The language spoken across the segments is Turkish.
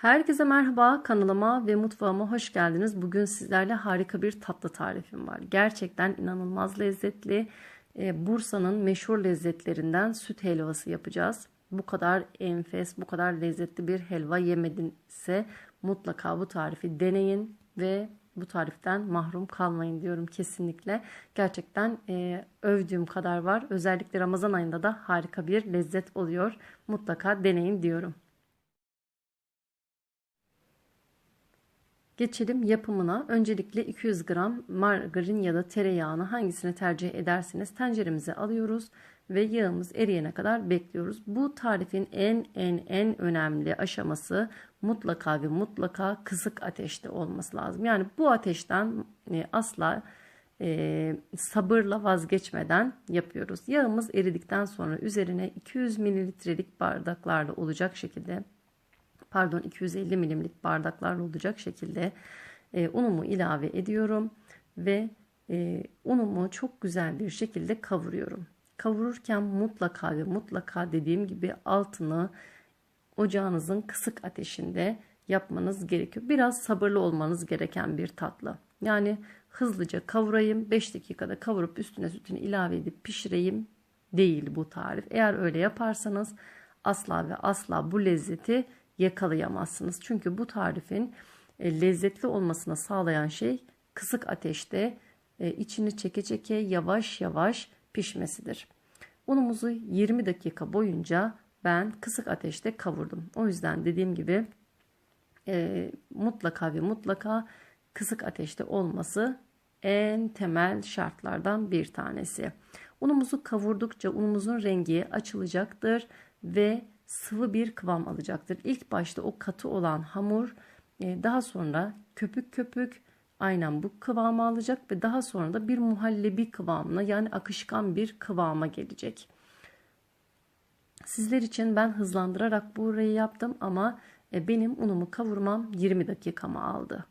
Herkese merhaba kanalıma ve mutfağıma hoş geldiniz. Bugün sizlerle harika bir tatlı tarifim var. Gerçekten inanılmaz lezzetli. Ee, Bursa'nın meşhur lezzetlerinden süt helvası yapacağız. Bu kadar enfes, bu kadar lezzetli bir helva yemedinse mutlaka bu tarifi deneyin ve bu tariften mahrum kalmayın diyorum kesinlikle. Gerçekten e, övdüğüm kadar var. Özellikle Ramazan ayında da harika bir lezzet oluyor. Mutlaka deneyin diyorum. Geçelim yapımına. Öncelikle 200 gram margarin ya da tereyağını hangisini tercih ederseniz tenceremize alıyoruz ve yağımız eriyene kadar bekliyoruz. Bu tarifin en en en önemli aşaması mutlaka ve mutlaka kısık ateşte olması lazım. Yani bu ateşten e, asla e, sabırla vazgeçmeden yapıyoruz. Yağımız eridikten sonra üzerine 200 mililitrelik bardaklarla olacak şekilde pardon 250 milimlik bardaklarla olacak şekilde e, unumu ilave ediyorum ve e, unumu çok güzel bir şekilde kavuruyorum. Kavururken mutlaka ve mutlaka dediğim gibi altını ocağınızın kısık ateşinde yapmanız gerekiyor. Biraz sabırlı olmanız gereken bir tatlı. Yani hızlıca kavurayım 5 dakikada kavurup üstüne sütünü ilave edip pişireyim değil bu tarif. Eğer öyle yaparsanız asla ve asla bu lezzeti yakalayamazsınız. Çünkü bu tarifin e, lezzetli olmasına sağlayan şey kısık ateşte e, içini çeke çeke yavaş yavaş pişmesidir. Unumuzu 20 dakika boyunca ben kısık ateşte kavurdum. O yüzden dediğim gibi e, mutlaka ve mutlaka kısık ateşte olması en temel şartlardan bir tanesi. Unumuzu kavurdukça unumuzun rengi açılacaktır ve sıvı bir kıvam alacaktır. İlk başta o katı olan hamur e, daha sonra köpük köpük aynen bu kıvamı alacak ve daha sonra da bir muhallebi kıvamına yani akışkan bir kıvama gelecek. Sizler için ben hızlandırarak burayı yaptım ama e, benim unumu kavurmam 20 dakikamı aldı.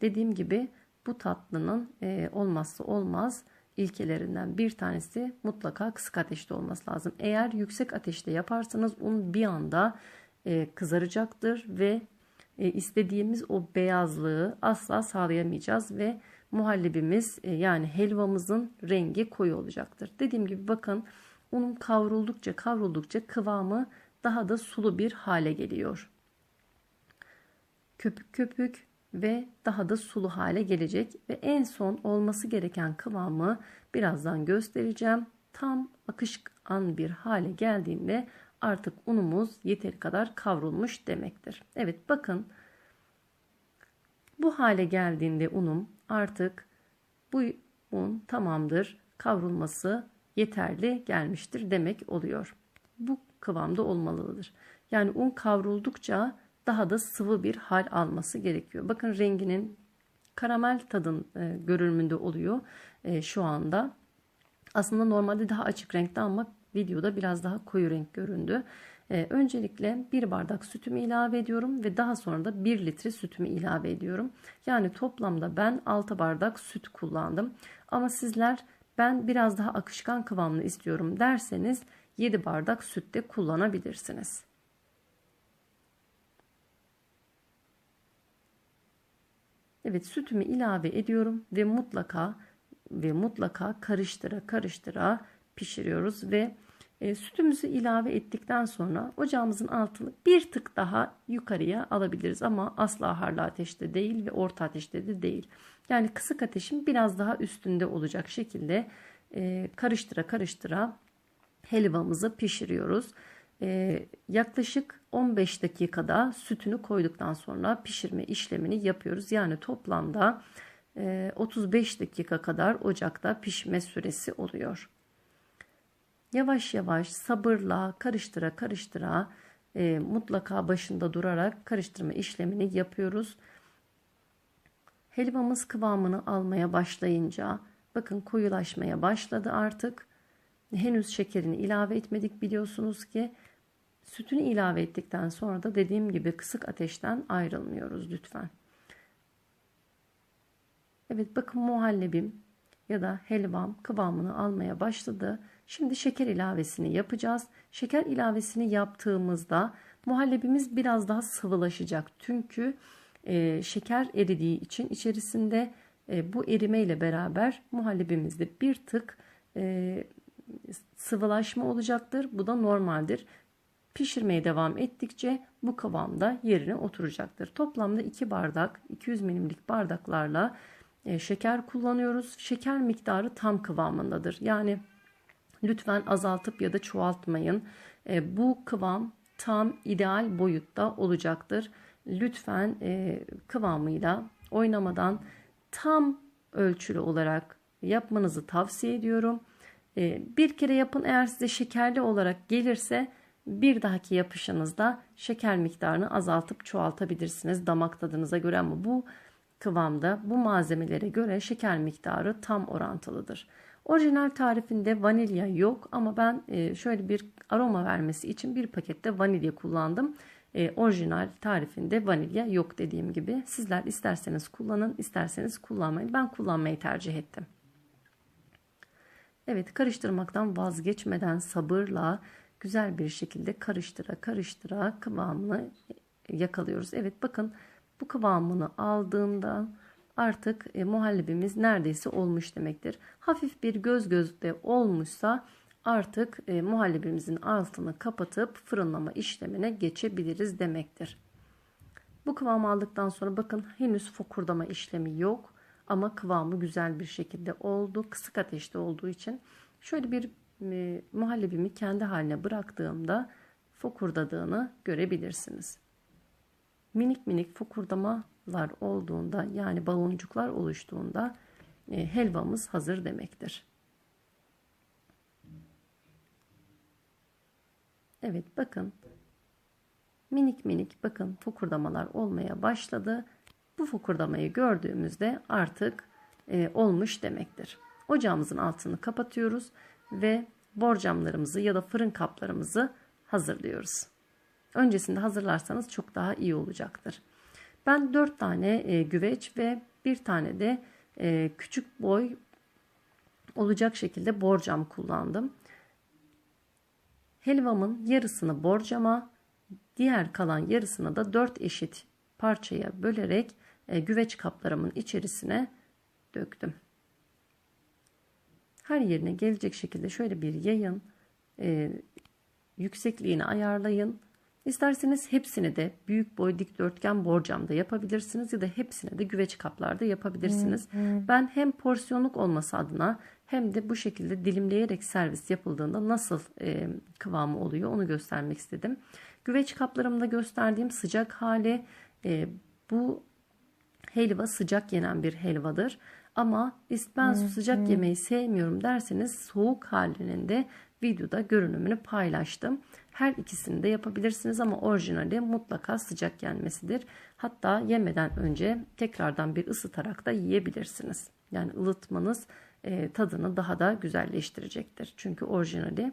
Dediğim gibi bu tatlının e, olmazsa olmaz ilkelerinden bir tanesi mutlaka kısık ateşte olması lazım. Eğer yüksek ateşte yaparsanız un bir anda e, kızaracaktır ve e, istediğimiz o beyazlığı asla sağlayamayacağız ve muhallebimiz e, yani helvamızın rengi koyu olacaktır. Dediğim gibi bakın unun kavruldukça kavruldukça kıvamı daha da sulu bir hale geliyor. Köpük köpük ve daha da sulu hale gelecek ve en son olması gereken kıvamı birazdan göstereceğim. Tam akışkan bir hale geldiğinde artık unumuz yeteri kadar kavrulmuş demektir. Evet bakın bu hale geldiğinde unum artık bu un tamamdır kavrulması yeterli gelmiştir demek oluyor. Bu kıvamda olmalıdır. Yani un kavruldukça daha da sıvı bir hal alması gerekiyor. Bakın renginin karamel tadın e, görünümünde oluyor e, şu anda. Aslında normalde daha açık renkte ama videoda biraz daha koyu renk göründü. E, öncelikle bir bardak sütümü ilave ediyorum ve daha sonra da 1 litre sütümü ilave ediyorum. Yani toplamda ben 6 bardak süt kullandım. Ama sizler ben biraz daha akışkan kıvamlı istiyorum derseniz 7 bardak süt de kullanabilirsiniz. Evet sütümü ilave ediyorum ve mutlaka ve mutlaka karıştıra karıştıra pişiriyoruz ve e, sütümüzü ilave ettikten sonra ocağımızın altını bir tık daha yukarıya alabiliriz ama asla harlı ateşte değil ve orta ateşte de değil. Yani kısık ateşin biraz daha üstünde olacak şekilde e, karıştıra karıştıra helvamızı pişiriyoruz. Ee, yaklaşık 15 dakikada sütünü koyduktan sonra pişirme işlemini yapıyoruz. Yani toplamda e, 35 dakika kadar ocakta pişme süresi oluyor. Yavaş yavaş sabırla karıştıra karıştıra e, mutlaka başında durarak karıştırma işlemini yapıyoruz. Helvamız kıvamını almaya başlayınca bakın koyulaşmaya başladı artık. Henüz şekerini ilave etmedik biliyorsunuz ki Sütünü ilave ettikten sonra da dediğim gibi kısık ateşten ayrılmıyoruz lütfen. Evet bakın muhallebim ya da helvam kıvamını almaya başladı. Şimdi şeker ilavesini yapacağız. Şeker ilavesini yaptığımızda Muhallebimiz biraz daha sıvılaşacak. Çünkü e, şeker eridiği için içerisinde e, bu erime ile beraber muhallebimizde bir tık e, sıvılaşma olacaktır. Bu da normaldir. Pişirmeye devam ettikçe bu kıvamda yerine oturacaktır. Toplamda 2 bardak 200 milimlik bardaklarla e, şeker kullanıyoruz. Şeker miktarı tam kıvamındadır. Yani lütfen azaltıp ya da çoğaltmayın. E, bu kıvam tam ideal boyutta olacaktır. Lütfen e, kıvamıyla oynamadan tam ölçülü olarak yapmanızı tavsiye ediyorum. Bir kere yapın eğer size şekerli olarak gelirse bir dahaki yapışınızda şeker miktarını azaltıp çoğaltabilirsiniz damak tadınıza göre ama bu kıvamda bu malzemelere göre şeker miktarı tam orantılıdır. Orijinal tarifinde vanilya yok ama ben e, şöyle bir aroma vermesi için bir pakette vanilya kullandım. E, orijinal tarifinde vanilya yok dediğim gibi. Sizler isterseniz kullanın, isterseniz kullanmayın. Ben kullanmayı tercih ettim. Evet karıştırmaktan vazgeçmeden sabırla güzel bir şekilde karıştıra karıştıra kıvamını yakalıyoruz. Evet bakın bu kıvamını aldığında artık e, muhallebimiz neredeyse olmuş demektir. Hafif bir göz gözde olmuşsa artık e, muhallebimizin altını kapatıp fırınlama işlemine geçebiliriz demektir. Bu kıvamı aldıktan sonra bakın henüz fokurdama işlemi yok ama kıvamı güzel bir şekilde oldu. Kısık ateşte olduğu için şöyle bir e, muhallebimi kendi haline bıraktığımda fokurdadığını görebilirsiniz. Minik minik fokurdamalar olduğunda yani baloncuklar oluştuğunda e, helvamız hazır demektir. Evet bakın minik minik bakın fokurdamalar olmaya başladı. Bu fokurdamayı gördüğümüzde artık e, olmuş demektir. Ocağımızın altını kapatıyoruz ve borcamlarımızı ya da fırın kaplarımızı hazırlıyoruz. Öncesinde hazırlarsanız çok daha iyi olacaktır. Ben 4 tane e, güveç ve bir tane de e, küçük boy olacak şekilde borcam kullandım. Helvamın yarısını borcama, diğer kalan yarısını da 4 eşit parçaya bölerek e, güveç kaplarımın içerisine döktüm. Her yerine gelecek şekilde şöyle bir yayın, e, yüksekliğini ayarlayın. İsterseniz hepsini de büyük boy dikdörtgen borcamda yapabilirsiniz ya da hepsini de güveç kaplarda yapabilirsiniz. Ben hem porsiyonluk olması adına hem de bu şekilde dilimleyerek servis yapıldığında nasıl e, kıvamı oluyor onu göstermek istedim. Güveç kaplarımda gösterdiğim sıcak hali e, bu helva sıcak yenen bir helvadır. Ama ben sıcak yemeği sevmiyorum derseniz soğuk halinin de videoda görünümünü paylaştım. Her ikisini de yapabilirsiniz ama orijinali mutlaka sıcak yenmesidir. Hatta yemeden önce tekrardan bir ısıtarak da yiyebilirsiniz. Yani ılıtmanız e, tadını daha da güzelleştirecektir. Çünkü orijinali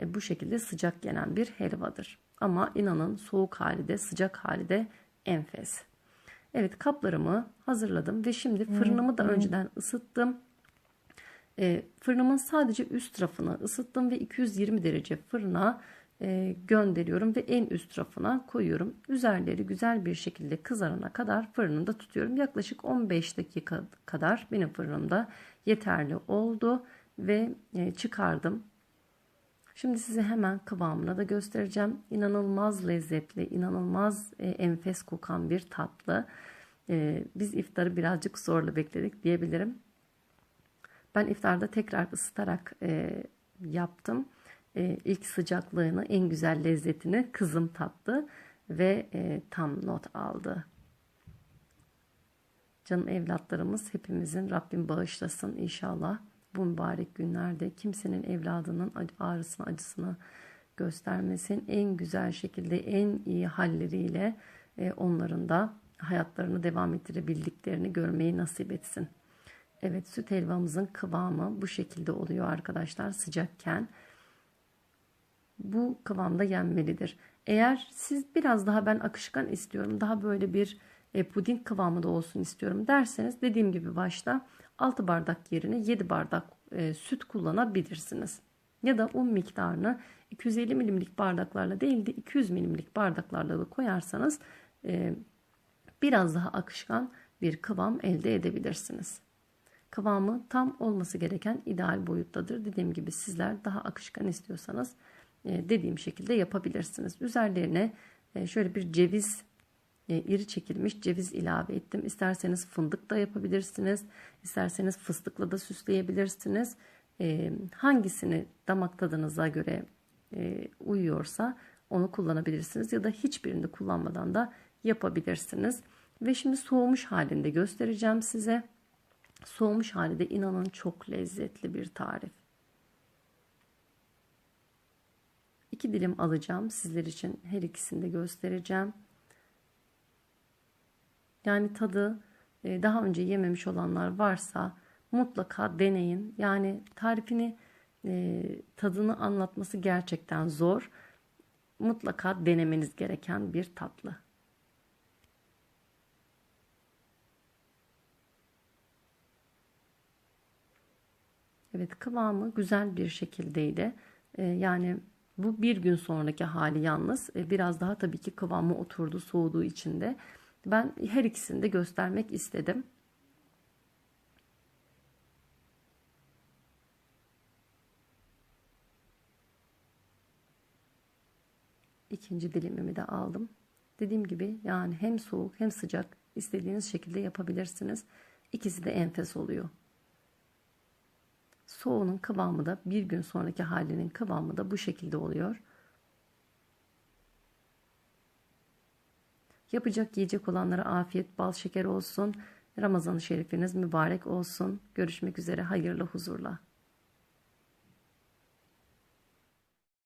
e, bu şekilde sıcak yenen bir helvadır. Ama inanın soğuk hali de sıcak hali de enfes. Evet kaplarımı hazırladım ve şimdi fırınımı da önceden ısıttım. E, fırınımın sadece üst tarafını ısıttım ve 220 derece fırına e, gönderiyorum ve en üst tarafına koyuyorum. Üzerleri güzel bir şekilde kızarana kadar fırınımda tutuyorum. Yaklaşık 15 dakika kadar benim fırınımda yeterli oldu ve e, çıkardım. Şimdi size hemen kıvamını da göstereceğim. İnanılmaz lezzetli, inanılmaz e, enfes kokan bir tatlı. E, biz iftarı birazcık zorla bekledik diyebilirim. Ben iftarda tekrar ısıtarak e, yaptım. E, ilk sıcaklığını, en güzel lezzetini kızım tattı ve e, tam not aldı. Canım evlatlarımız hepimizin Rabbim bağışlasın inşallah bu mübarek günlerde kimsenin evladının ağrısını acısını göstermesin. En güzel şekilde en iyi halleriyle e, onların da hayatlarını devam ettirebildiklerini görmeyi nasip etsin. Evet süt helvamızın kıvamı bu şekilde oluyor arkadaşlar sıcakken. Bu kıvamda yenmelidir. Eğer siz biraz daha ben akışkan istiyorum daha böyle bir e, puding kıvamı da olsun istiyorum derseniz dediğim gibi başta 6 bardak yerine 7 bardak e, süt kullanabilirsiniz. Ya da un miktarını 250 milimlik bardaklarla değil de 200 milimlik bardaklarla da koyarsanız e, biraz daha akışkan bir kıvam elde edebilirsiniz. Kıvamı tam olması gereken ideal boyuttadır. Dediğim gibi sizler daha akışkan istiyorsanız e, dediğim şekilde yapabilirsiniz. Üzerlerine e, şöyle bir ceviz e, iri çekilmiş ceviz ilave ettim. İsterseniz fındık da yapabilirsiniz. İsterseniz fıstıkla da süsleyebilirsiniz. Hangisini damak tadınıza göre uyuyorsa onu kullanabilirsiniz ya da hiçbirini kullanmadan da yapabilirsiniz. Ve şimdi soğumuş halinde göstereceğim size. Soğumuş hali de inanın çok lezzetli bir tarif. İki dilim alacağım sizler için her ikisini de göstereceğim. Yani tadı e, daha önce yememiş olanlar varsa mutlaka deneyin. Yani tarifini e, tadını anlatması gerçekten zor. Mutlaka denemeniz gereken bir tatlı. Evet kıvamı güzel bir şekildeydi. Ee, yani bu bir gün sonraki hali yalnız e, biraz daha tabii ki kıvamı oturdu soğuduğu için de. Ben her ikisini de göstermek istedim. İkinci dilimimi de aldım. Dediğim gibi yani hem soğuk hem sıcak istediğiniz şekilde yapabilirsiniz. İkisi de enfes oluyor. Soğunun kıvamı da bir gün sonraki halinin kıvamı da bu şekilde oluyor. Yapacak yiyecek olanlara afiyet, bal şeker olsun. Ramazan-ı Şerifiniz mübarek olsun. Görüşmek üzere hayırlı huzurla.